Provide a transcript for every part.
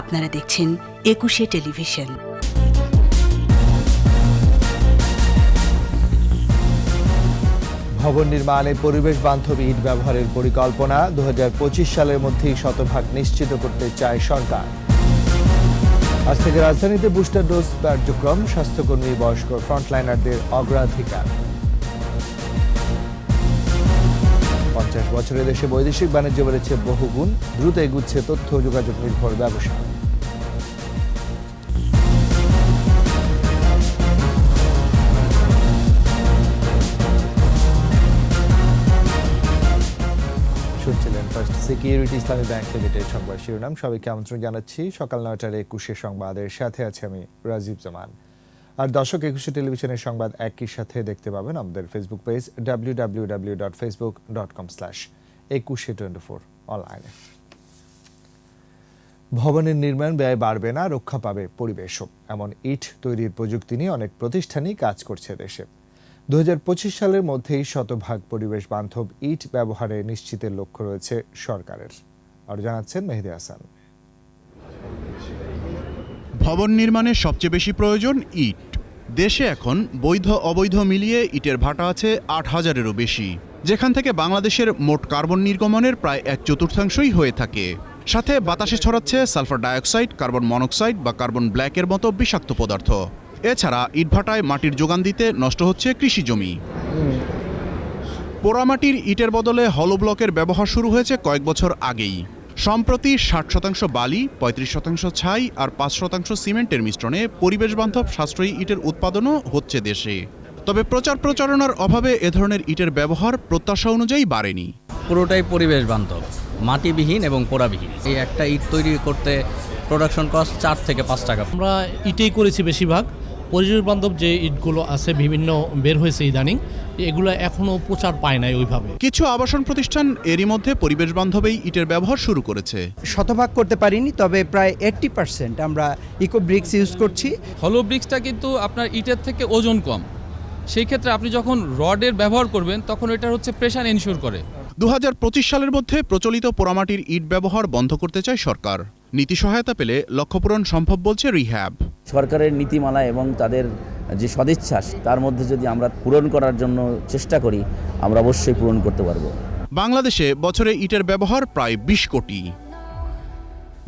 আপনারা দেখছেন একুশে টেলিভিশন। ভবন নির্মাণে পরিবেশ বান্ধব ইট ব্যবহারের পরিকল্পনা দু হাজার পঁচিশ সালের মধ্যেই শতভাগ নিশ্চিত করতে চায় সরকার। আজ থেকে রাজধানীতে বুস্টার ডোজ কার্যক্রম, স্বাস্থ্যকর্মী, বয়স্ক ফ্রন্টলাইনারদের অগ্রাধিকার। পঞ্চাশ বছরে দেশে বৈদেশিক বাণিজ্য বেড়েছে বহুগুণ। দ্রুত এগুচ্ছে তথ্য যোগাযোগ নির্ভর ব্যবসা। সিকিউরিটি ইসলামী ব্যাংক লিমিটেড সংবাদ শিরোনাম। সবাইকে আমন্ত্রণ জানাচ্ছি। সকাল নয়টার একুশে সংবাদের সাথে আছে আমি রাজীব জামান। আর দর্শক একুশে টেলিভিশনের সংবাদ একই সাথে দেখতে পাবেন আমাদের Facebook page W W W dot Facebook dot com slash Ekushey twenty four অনলাইনে ভবনের নির্মাণ ব্যয় বাড়বে না, রক্ষা পাবে পরিবেশও। এমন ইট তৈরির প্রযুক্তি নিয়ে অনেক প্রতিষ্ঠানই কাজ করছে দেশে। দু হাজার পঁচিশ সালের মধ্যেই শতভাগ পরিবেশ বান্ধব ইট ব্যবহারে নিশ্চিতের লক্ষ্য রয়েছে সরকারের। আর জানাচ্ছেন মেহেদি হাসান। ভবন নির্মাণে সবচেয়ে বেশি প্রয়োজন ইট। দেশে এখন বৈধ অবৈধ মিলিয়ে ইটের ভাটা আছে আট হাজারেরও বেশি। যেখান থেকে বাংলাদেশের মোট কার্বন নির্গমনের প্রায় এক চতুর্থাংশই হয়ে থাকে। সাথে বাতাসে ছড়াচ্ছে সালফার ডাইঅক্সাইড, কার্বন মনোক্সাইড বা কার্বন ব্ল্যাকের মতো বিষাক্ত পদার্থ। এছাড়া ইটভাটায় মাটির যোগান দিতে নষ্ট হচ্ছে কৃষি জমি। পোড়ামাটির ইটের বদলে হলো ব্লকের ব্যবহার শুরু হয়েছে কয়েক বছর আগেই। সম্প্রতি ষাট শতাংশ বালি পঁয়ত্রিশ শতাংশ ছাই আর পাঁচ শতাংশ সিমেন্টের মিশ্রণে পরিবেশ বান্ধব সাশ্রয়ী ইটের উৎপাদনও হচ্ছে দেশে। তবে প্রচার প্রচারণার অভাবে এ ধরনের ইটের ব্যবহার প্রত্যাশা অনুযায়ী বাড়েনি। পুরোটাই পরিবেশ বান্ধব মাটিবিহীন এবং পোড়াবিহীন। এই একটা ইট তৈরি করতে প্রোডাকশন কস্ট চার থেকে পাঁচ টাকা। আমরা ইটেই করেছি বেশিরভাগ। পরিবেশ বান্ধব যে ইটগুলো আছে বিভিন্ন বের হয়েছে ইদানিং এগুলো এখনও প্রচার পায় নাই ওইভাবে। কিছু আবাসন প্রতিষ্ঠান এরই মধ্যে পরিবেশ বান্ধবেই ইটের ব্যবহার শুরু করেছে। শতভাগ করতে পারিনি তবে প্রায় এইট্টি পার্সেন্ট আমরা ইকো ব্রিক্স ইউজ করছি। হলো ব্রিক্সটা কিন্তু আপনার ইটের থেকে ওজন কম। সেই ক্ষেত্রে আপনি যখন রডের ব্যবহার করবেন তখন এটা হচ্ছে প্রেশার এনশিওর করে। দু হাজার পঁচিশ সালের মধ্যে প্রচলিত পোড়ামাটির ইট ব্যবহার বন্ধ করতে চায় সরকার। নীতি সহায়তা পেলে লক্ষ্যপূরণ সম্ভব বলছে রিহ্যাব। সরকারের নীতিমালা এবং তাদের যে সদিচ্ছাস তার মধ্যে যদি আমরা পূরণ করার জন্য চেষ্টা করি আমরা অবশ্যই পূরণ করতে পারব। বাংলাদেশে বছরে ইটের ব্যবহার প্রায় বিশ কোটি।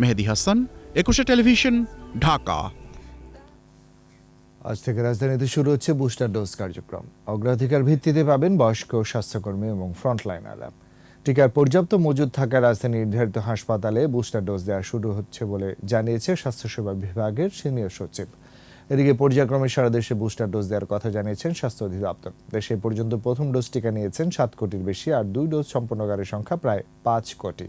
মেহেদি হাসান একুশে টেলিভিশন ঢাকা। আজ থেকে রাজধানীতে শুরু হচ্ছে বুস্টার ডোজ কার্যক্রম। অগ্রাধিকার ভিত্তিতে পাবেন বয়স্ক স্বাস্থ্যকর্মী এবং ফ্রন্টলাইনাররা। টিকার পর্যাপ্ত মজুদ থাকা রাজধানী নির্ধারিত হাসপাতালে বুস্টার ডোজ দেওয়া শুরু হচ্ছে বলে জানিয়েছে স্বাস্থ্যসেবা বিভাগের সিনিয়র সচিব। এদিকে পর্যায়ক্রমে সারা দেশে বুস্টার ডোজ দেওয়ার কথা জানিয়েছেন স্বাস্থ্য অধিদপ্তর। দেশে পর্যন্ত প্রথম ডোজ টিকা নিয়েছেন সাত কোটির বেশি আর দুই ডোজ সম্পন্নকারীর সংখ্যা প্রায় পাঁচ কোটি।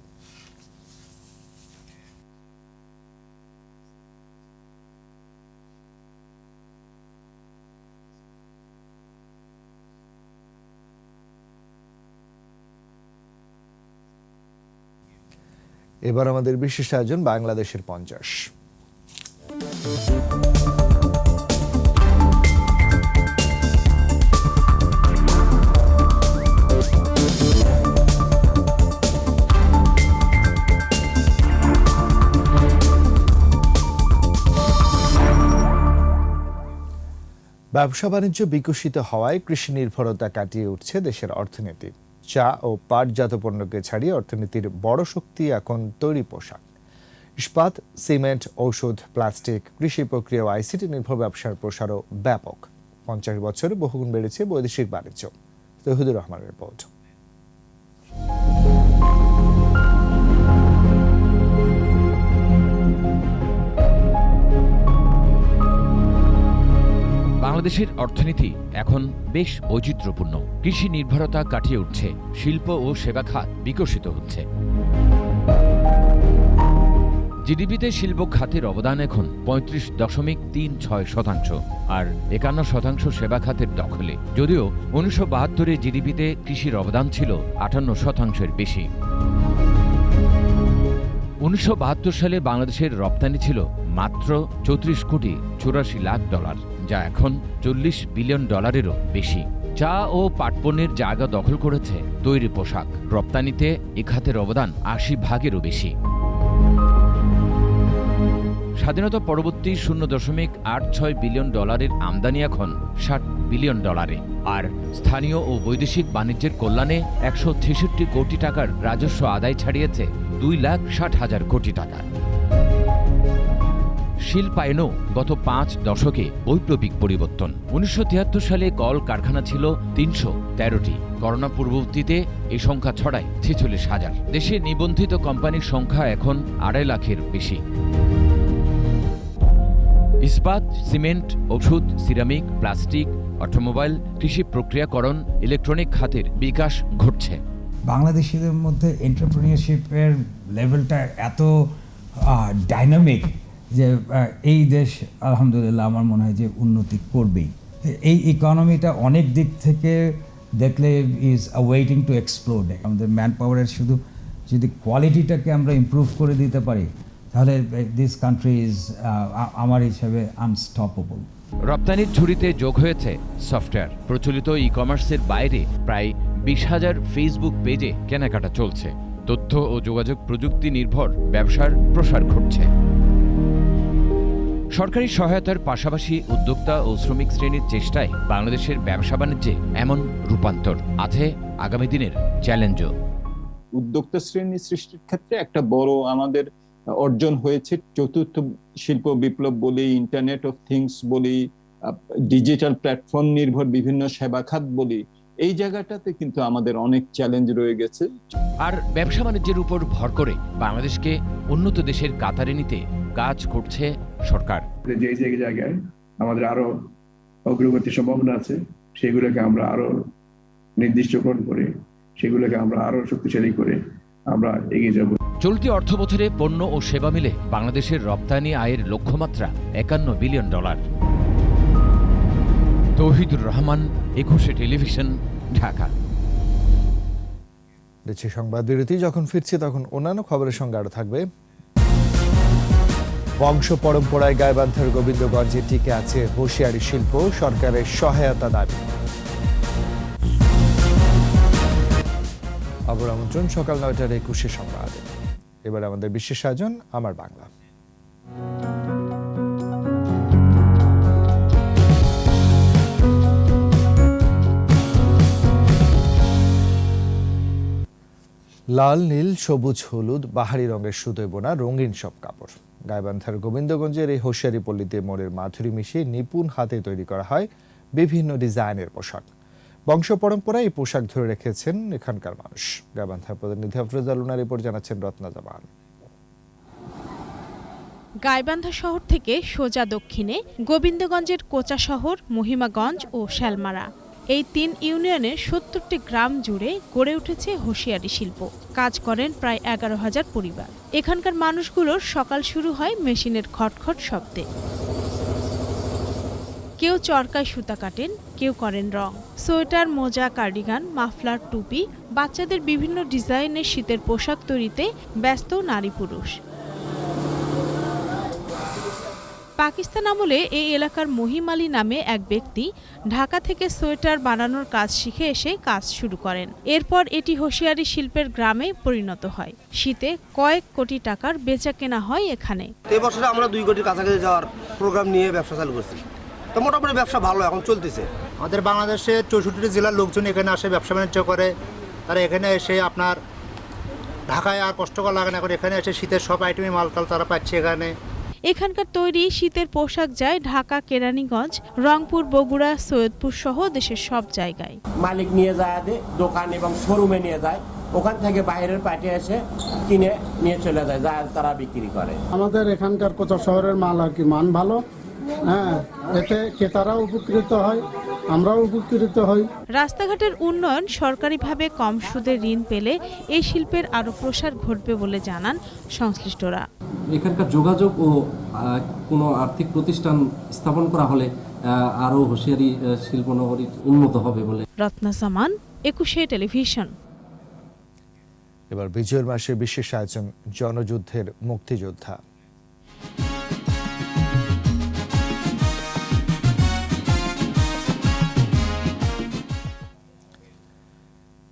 এবার আমাদের বিশেষ আয়োজন বাংলাদেশের পঞ্চাশ। ব্যবসা বাণিজ্য বিকশিত হওয়ায় কৃষি নির্ভরতা কাটিয়ে উঠছে দেশের অর্থনীতি। চা ও পাটজাত পণ্যকে ছাড়িয়ে অর্থনীতির বড় শক্তি এখন তৈরি পোশাক। ইস্পাত, সিমেন্ট, ঔষধ, প্লাস্টিক, কৃষি প্রক্রিয়া ও আইসিটি নির্ভর ব্যবসার প্রসারও ব্যাপক। পঞ্চাশ বছরে বহুগুণ বেড়েছে বৈদেশিক বাণিজ্য। তহিদুর রহমানের রিপোর্ট। বাংলাদেশের অর্থনীতি এখন বেশ বৈচিত্র্যপূর্ণ। কৃষি নির্ভরতা কাটিয়ে উঠছে, শিল্প ও সেবা খাত বিকশিত হচ্ছে। জিডিপিতে শিল্প খাতের অবদান এখন পঁয়ত্রিশ দশমিক তিন ছয় শতাংশ আর একান্ন শতাংশ সেবা খাতের দখলে। যদিও উনিশশো বাহাত্তরে জিডিপিতে কৃষির অবদান ছিল আটান্ন শতাংশের বেশি। উনিশশো বাহাত্তর সালে বাংলাদেশের রপ্তানি ছিল মাত্র চৌত্রিশ কোটি চুরাশি লাখ ডলার। যা এখন চল্লিশ বিলিয়ন ডলারেরও বেশি। চা ও পাটপণ্যের জায়গা দখল করেছে তৈরি পোশাক। রপ্তানিতে এ খাতের অবদান আশি ভাগেরও বেশি। স্বাধীনতা পরবর্তী শূন্য দশমিক আট ছয় বিলিয়ন ডলারের আমদানি এখন ষাট বিলিয়ন ডলারে। আর স্থানীয় ও বৈদেশিক বাণিজ্যের কল্যাণে একশো ছেষট্টি কোটি টাকার রাজস্ব আদায় ছাড়িয়েছে দুই লাখ ষাট হাজার কোটি টাকা। শিল্পায়নও গত পাঁচ দশকে বৈপ্লবিক পরিবর্তন। উনিশশো তিয়াত্তর সালে কল কারখানা ছিল তিনশো তেরোটি। করোনা পূর্ববর্তীতে এই সংখ্যা ছড়ায় ছেচল্লিশ হাজার। দেশে নিবন্ধিত কোম্পানির সংখ্যা এখন আড়াই লাখের বেশি। ইস্পাত, সিমেন্ট, ওষুধ, সিরামিক, প্লাস্টিক, অটোমোবাইল, কৃষি প্রক্রিয়াকরণ, ইলেকট্রনিক খাতের বিকাশ ঘটছে। বাংলাদেশিদের মধ্যে এন্টারপ্রেনিয়রশিপের লেভেলটা এত ডাইনামিক যে এই দেশ, আলহামদুলিল্লাহ আমার মনে হয় যে উন্নতি করবেই। এই ইকোনমিটা অনেক দিক থেকে দেখলে ইজ ওয়েটিং টু এক্সপ্লোড আমাদের ম্যান পাওয়ারের শুধু যদি কোয়ালিটিটাকে আমরা ইমপ্রুভ করে দিতে পারি, তাহলে দিস কান্ট্রি ইজ আমার হিসাবে আনস্টপেবল রপ্তানির ঝুড়িতে যোগ হয়েছে সফটওয়্যার। প্রচলিত ই কমার্সের বাইরে প্রায় বিশ হাজার ফেসবুক পেজে কেনাকাটা চলছে। তথ্য ও যোগাযোগ প্রযুক্তি নির্ভর ব্যবসার প্রসার ঘটছে। সরকারি সহায়তার পাশাপাশি উদ্যোক্তা ও শ্রমিক শ্রেণির চেষ্টায় বাংলাদেশের ব্যবসা বাণিজ্যে এমন রূপান্তর আছে আগামী দিনের চ্যালেঞ্জও। উদ্যোক্তা শ্রেণি সৃষ্টির ক্ষেত্রে একটা বড় আমাদের অর্জন হয়েছে। চতুর্থ শিল্প বিপ্লব বলি ইন্টারনেট অফ থিংস বলি ডিজিটাল প্ল্যাটফর্ম নির্ভর বিভিন্ন সেবা খাত বলি এই জায়গাটাতে কিন্তু আমাদের অনেক চ্যালেঞ্জ রয়ে গেছে। আর ব্যবসা বাণিজ্যের উপর ভর করে বাংলাদেশকে উন্নত দেশের কাতারে নিতে কাজ করছে সরকার। যে যে জায়গায় আমাদের আরও অগ্রগতির সম্ভাবনা আছে সেগুলোকে আমরা আরও নির্দিষ্টকরণ করে সেগুলোকে আমরা আরও শক্তিশালী করে আমরা এগিয়ে যাব। চলতি অর্থবছরে পণ্য ও সেবা মিলে বাংলাদেশের রপ্তানি আয়ের লক্ষ্যমাত্রা একান্ন বিলিয়ন ডলার। তৌহিদুর রহমান একুশে টেলিভিশন ঢাকা। দিচ্ছি সংবাদ বিরতি যখন ফিরছি তখন অন্যান্য খবরের সঙ্গে আরও থাকবে। বংশ পরম্পরায় গাইবান্ধার গোবিন্দগঞ্জে টিকে আছে হুঁশিয়ারি শিল্প, সরকারের সহায়তা দাবি। আবার আমন্ত্রণ, সকাল নয়টার একুশে সংবাদ। এবার আমাদের বিশেষ আয়োজন, আমার বাংলা। লাল, নীল, সবুজ, হলুদ, বাহারি রঙের সুতোয় বোনা রঙিন সব কাপড়। গাইবান্ধার গোবিন্দগঞ্জের এই হোশিয়ারি পল্লীতে মোড়ের মাধুরী মিশিয়ে নিপুণ হাতে তৈরি করা হয় বিভিন্ন ডিজাইনের পোশাক। বংশ পরম্পরায় এই পোশাক ধরে রেখেছেন এখানকার মানুষ। গাইবান্ধার প্রতিনিধি আফরোজা রিপোর্ট জানাচ্ছেন রত্না জামান গাইবান্ধা শহর থেকে সোজা দক্ষিণে গোবিন্দগঞ্জের কোচা শহর, মহিমাগঞ্জ ও শ্যালমারা। এই তিন ইউনিয়নের সত্তরটি গ্রাম জুড়ে গড়ে উঠেছে হুঁশিয়ারি শিল্প। কাজ করেন প্রায় এগারো হাজার পরিবার। এখানকার মানুষগুলোর সকাল শুরু হয় মেশিনের খটখট শব্দে। কেউ চরকায় সুতা কাটেন, কেউ করেন রং। সোয়েটার, মোজা, কার্ডিগান, মাফলার, টুপি, বাচ্চাদের বিভিন্ন ডিজাইনের শীতের পোশাক তৈরিতে ব্যস্ত নারী পুরুষ। পাকিস্তান আমলে এই এলাকার মহিম আলী নামে এক ব্যক্তি ঢাকা থেকে সোয়েটার বানানোর কাজ শিখে এসে কাজ শুরু করেন। এরপর এটি হোশিয়ারি শিল্পের গ্রামে পরিণত হয়। শীতে কয়েক কোটি টাকার বেচা কেনা হয় এখানে। এই বছরে আমরা দুই কোটির কাছাকাছি যাওয়ার প্রোগ্রাম নিয়ে ব্যবসা চালু করছি। তো মোটামুটি ব্যবসা ভালো এখন চলতেছে। আমাদের বাংলাদেশের চৌষট্টি জেলার লোকজন এখানে আসে ব্যবসা বাণিজ্য করে। তারা এখানে এসে আপনার ঢাকায় আর কষ্ট করা লাগে না এখন এখানে এসে শীতের সব আইটেমই মালকাল তারা পাচ্ছে এখানে। এখানকার তৈরি শীতের পোশাক যায় ঢাকা কেরানীগঞ্জ রংপুর বগুড়া সৈয়দপুর সহ দেশের সব জায়গায়। মালিক নিয়ে যায় দোকান এবং শোরুমে নিয়ে যায়। ওখান থেকে বাইরের পার্টি এসে কিনে নিয়ে চলে যায় যা তারা বিক্রি করে। আমাদের এখানকার কোচা শহরের মাল আর কি মান ভালো। হ্যাঁ এতে ক্রেতারাও উপকৃত হয় আমরাও উপকৃত হই। রাস্তাঘাটের উন্নয়ন সরকারিভাবে কম সুদে ঋণ পেলে এই শিল্পের আরও প্রসার ঘটবে বলে জানান সংশ্লিষ্টরা। এখানকার যোগাযোগ ও কোনো আর্থিক প্রতিষ্ঠান স্থাপন করা হলে আরও হুঁশিয়ারি শিল্পনগরী উন্নত হবে বলে। রত্না সামান একুশে টেলিভিশন। এবার বিজয়ের মাসে বিশেষ আয়োজন জনযুদ্ধের মুক্তিযোদ্ধা।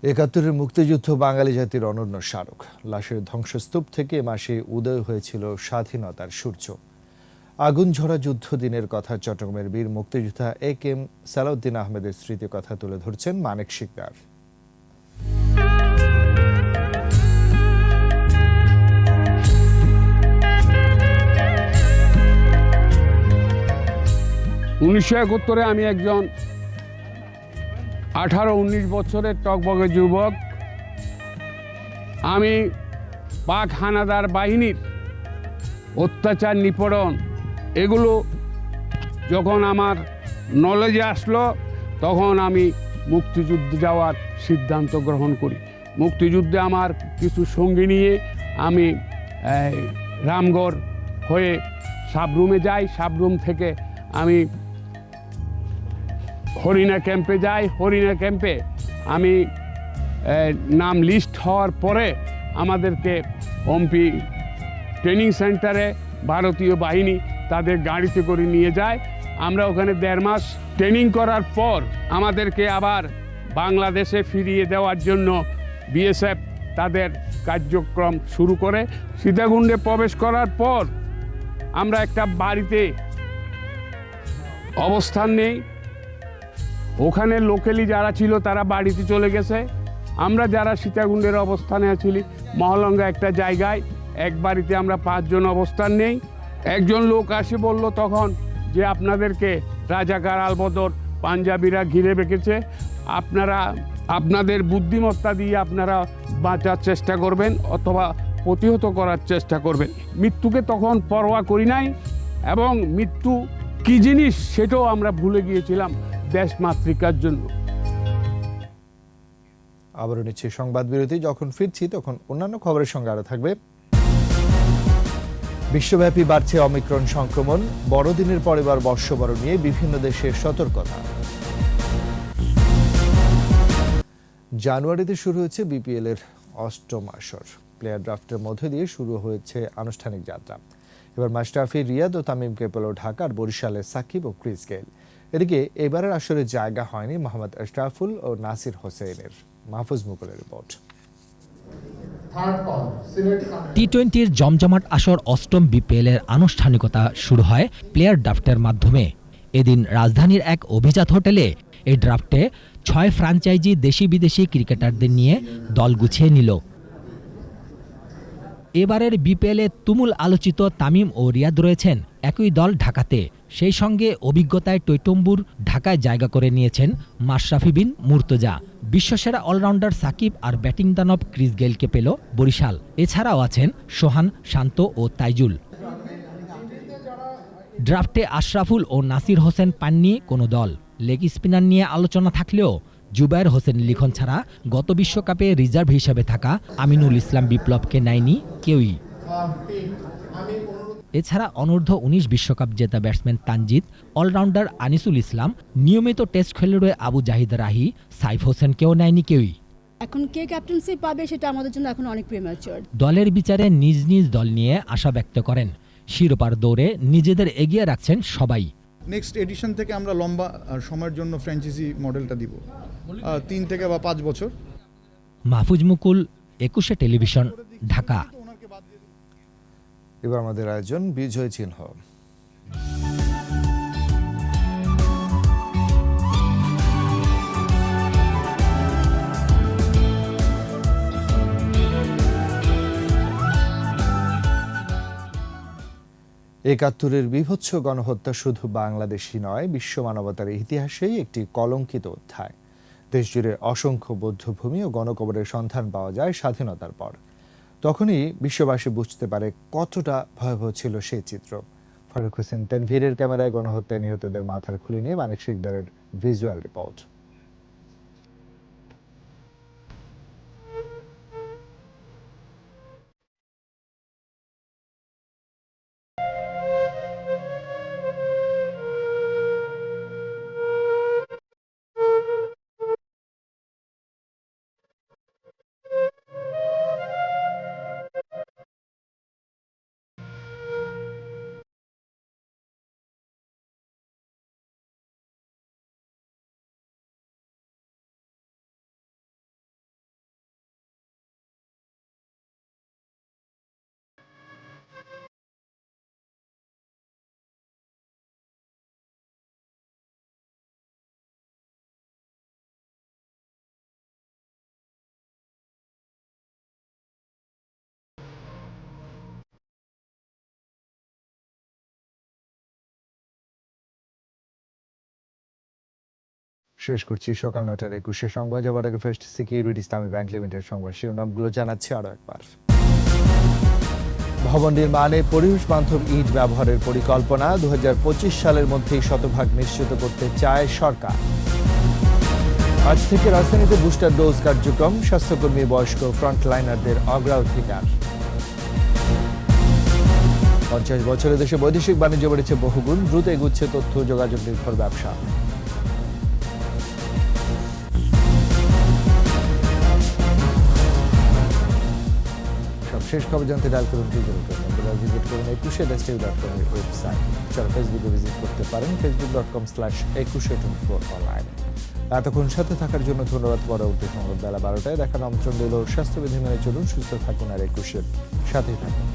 একাত্তরের মুক্তিযুদ্ধ বাঙালি জাতির অনন্য স্মারক। লাশের ধ্বংসস্তূপ থেকে মাসে উদয় হয়েছিল স্বাধীনতার সূর্য। আগুন ঝরা যুদ্ধ দিনের কথা চট্টগ্রামের বীর মুক্তিযোদ্ধা এ কে এম সালাউদ্দিন আহমেদের স্মৃতির কথা তুলে ধরছেন মানিক শিকদার। উনিশশো একাত্তরে আমি একজন আঠারো, উনিশ বছরের টকবগে যুবক। আমি পাক হানাদার বাহিনীর অত্যাচার নিপীড়ন, এগুলো যখন আমার নলেজে আসলো, তখন আমি মুক্তিযুদ্ধে যাওয়ার সিদ্ধান্ত গ্রহণ করি। মুক্তিযুদ্ধে আমার কিছু সঙ্গী নিয়ে আমি রামগড় হয়ে সাবরুমে যাই। সাবরুম থেকে আমি হরিণা ক্যাম্পে যাই, হরিণা ক্যাম্পে আমি নাম লিস্ট হওয়ার পরে আমাদেরকে ওমপি ট্রেনিং সেন্টারে ভারতীয় বাহিনী তাদের গাড়িতে করে নিয়ে যায়। আমরা ওখানে দেড় মাস ট্রেনিং করার পর আমাদেরকে আবার বাংলাদেশে ফিরিয়ে দেওয়ার জন্য বিএসএফ তাদের কার্যক্রম শুরু করে। সীতাকুণ্ডে প্রবেশ করার পর আমরা একটা বাড়িতে অবস্থান নেই। ওখানে লোকেলি যারা ছিল, তারা বাড়িতে চলে গেছে। আমরা যারা সীতাকুণ্ডের অবস্থানে আছিলি, মহলঙ্গা একটা জায়গায়, এক বাড়িতে আমরা পাঁচজন অবস্থান নেই। একজন লোক আসে বলল তখন যে, আপনাদেরকে রাজাকার আলবদর পাঞ্জাবিরা ঘিরে রেখেছে। আপনারা, আপনাদের বুদ্ধিমত্তা দিয়ে আপনারা বাঁচার চেষ্টা করবেন অথবা প্রতিহত করার চেষ্টা করবেন। মৃত্যুকে তখন পরোয়া করি নাই এবং মৃত্যু কী জিনিস সেটাও আমরা ভুলে গিয়েছিলাম। দেশ মাতৃকার জন্য। আবারও নিচ্ছি সংবাদ বিরতি। যখন ফিরছি তখন অন্যান্য খবরের সঙ্গে আরও থাকবে। বিশ্বব্যাপী বাড়ছে অমিক্রণ সংক্রমণ। বড়দিনের পর এবার বর্ষবরণ নিয়ে বিভিন্ন দেশের সতর্কতা। জানুয়ারিতে শুরু হয়েছে বিপিএল এর অষ্টম আসর। প্লেয়ার ড্রাফটের মধ্যে দিয়ে শুরু হয়েছে আনুষ্ঠানিক যাত্রা। এবার মাস্টাফি রিয়াদ ও তামিমকে পেল ঢাকার বরিশালে সাকিব ও ক্রিস গেল এদিকে এবারের আসরে জায়গা হয়নি মোহাম্মদ আশরাফুল ও নাসির হোসেনের। মাহফুজ মুকুলের রিপোর্ট। টি টোয়েন্টির জমজমাট আসর অষ্টম বিপিএলের আনুষ্ঠানিকতা শুরু হয় প্লেয়ার ড্রাফটের মাধ্যমে। এদিন রাজধানীর এক অভিজাত হোটেলে এই ড্রাফটে ছয় ফ্রাঞ্চাইজি দেশি বিদেশি ক্রিকেটারদের নিয়ে দল গুছিয়ে নিল। এবারের বিপিএলে তুমুল আলোচিত তামিম ও রিয়াদ রয়েছেন একই দল ঢাকাতে। সেই সঙ্গে অভিজ্ঞতায় টৈটম্বুর ঢাকায় জায়গা করে নিয়েছেন মাশরাফি বিন মুর্তজা। বিশ্বসেরা অলরাউন্ডার সাকিব আর ব্যাটিং দানব ক্রিস গেলকে পেল বরিশাল। এছাড়াও আছেন সোহান, শান্ত ও তাইজুল। ড্রাফটে আশরাফুল ও নাসির হোসেন পাননি কোনো দল। লেগ স্পিনার নিয়ে আলোচনা থাকলেও জুবায়ের হোসেন লিখন ছাড়া গত বিশ্বকাপে রিজার্ভ হিসাবে থাকা আমিনুল ইসলাম বিপ্লবকে নেয়নি কেউই। এছাড়া অনূর্ধ্ব উনিশ বিশ্বকাপ জেতা ব্যাটসম্যান তানজিদ অলরাউন্ডার আনিসুল ইসলাম নিয়মিত টেস্ট খেলুড়ে আবু জাহিদ রাহি সাইফ হোসেনকেও নেয়নি কেউই। এখন কে ক্যাপ্টেন্সি পাবে সেটা আমাদের জন্য এখন অনেক প্রিম্যাচিওর দলের বিচারে নিজ নিজ দল নিয়ে আশা ব্যক্ত করেন। শিরোপার দৌড়ে নিজেদের এগিয়ে রাখছেন সবাই। নেক্সট এডিশন থেকে আমরা লম্বা সময়ের জন্য ফ্র্যাঞ্চাইজি মডেলটা দিব। তিন থেকে বা পাঁচ বছর। মাহফুজ মুকুল একুশে টেলিভিশন ঢাকা। এবার আমাদের আয়োজন বিজয় চিহ্ন। একাত্তরের বিভৎস গণহত্যা শুধু বাংলাদেশই নয়, বিশ্ব মানবতার ইতিহাসেই একটি কলঙ্কিত অধ্যায়। দেশজুড়ে অসংখ্য বৌদ্ধভূমি ও গণকবরের সন্ধান পাওয়া যায় স্বাধীনতার পর। তখনই বিশ্ববাসী বুঝতে পারে কতটা ভয়াবহ ছিল সেই চিত্র। ফারুক হোসেন তেনভীরের ক্যামেরায় গণহত্যায় নিহতদের মাথার খুলে নিয়ে মানিক শিকদারের ভিজুয়াল রিপোর্ট। শেষ করছি। সকাল নটার একুশে সংবাদ যাবার আগে first security Islami bank limited সংবাদ শিরোনামগুলো জানাচ্ছি আরও একবার। ভবন নির্মাণে পরিবেশ বান্ধব ইট ব্যবহারের পরিকল্পনা দু সালের মধ্যেই শতভাগ নিশ্চিত করতে চায় সরকার। আজ থেকে রাজধানীতে বুস্টার ডোজ কার্যক্রম, স্বাস্থ্যকর্মী, বয়স্ক ফ্রন্টলাইনারদের অগ্রাধিকার। পঞ্চাশ বছরে দেশে বৈদেশিক বাণিজ্য বেড়েছে বহুগুণ, দ্রুত এগুচ্ছে তথ্য যোগাযোগ নির্ভর ব্যবসা। শেষ খবর জানতে ডাল করুন জিরো ভিজিট করুন, একুশে ডেস্টিভ ডট কম ওয়েবসাইট এছাড়া ফেসবুকে ভিজিট করতে পারেন Facebook dot com slash Ekushey twenty four online এতক্ষণ সাথে থাকার জন্য ধন্যবাদ। পরবর্তী সংবাদ বেলা বারোটায়। দেখার আমন্ত্রণ দিল স্বাস্থ্যবিধি মেনে চলুন, সুস্থ থাকুন আর একুশের সাথেই থাকুন।